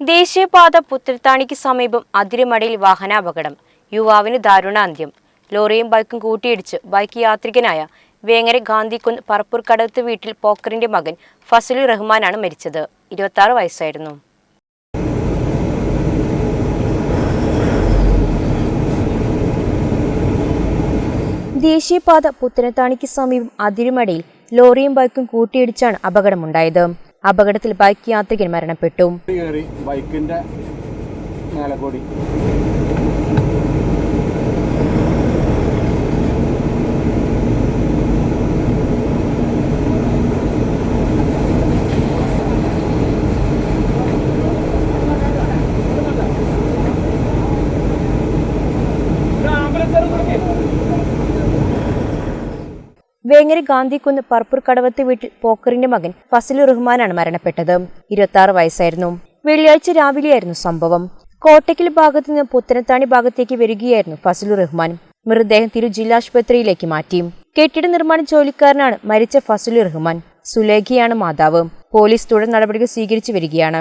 ദേശീയപാത പുത്തരിത്താണിക്ക് സമീപം അതിരുമടയിൽ വാഹനാപകടം. യുവാവിന് ദാരുണാന്ത്യം. ലോറിയും ബൈക്കും കൂട്ടിയിടിച്ച് ബൈക്ക് യാത്രികനായ വേങ്ങര ഗാന്ധിക്കുന്ന് പറപ്പൂർ കടത്ത് വീട്ടിൽ പോക്കറിന്റെ മകൻ ഫസലു റഹ്മാനാണ് മരിച്ചത്. ഇരുപത്തി വയസ്സായിരുന്നു. ദേശീയപാത പുത്തനത്താണിക്ക് സമീപം അതിരുമടയിൽ ലോറിയും ബൈക്കും കൂട്ടിയിടിച്ചാണ് അപകടമുണ്ടായത്. അപകടത്തിൽ ബൈക്ക് യാത്രികൻ മരണപ്പെട്ടു. വേങ്ങര ഗാന്ധിക്കുന്ന് പറപ്പൂർ കടവത്ത് വീട്ടിൽ പോക്കറിന്റെ മകൻ ഫസലു റഹ്മാനാണ് മരണപ്പെട്ടത്. ഇരുപത്തി വയസ്സായിരുന്നു. വെള്ളിയാഴ്ച രാവിലെയായിരുന്നു സംഭവം. കോട്ടയ്ക്കൽ ഭാഗത്ത് നിന്ന് പുത്തനത്താണി ഭാഗത്തേക്ക് വരികയായിരുന്നു ഫസലു റഹ്മാൻ. മൃതദേഹം തിരു ജില്ലാശുപത്രിയിലേക്ക് മാറ്റി. കെട്ടിട നിർമ്മാണ ജോലിക്കാരനാണ് മരിച്ച ഫസലു റഹ്മാൻ. സുലേഖിയാണ് മാതാവ്. പോലീസ് തുടർ നടപടികൾ സ്വീകരിച്ചു വരികയാണ്.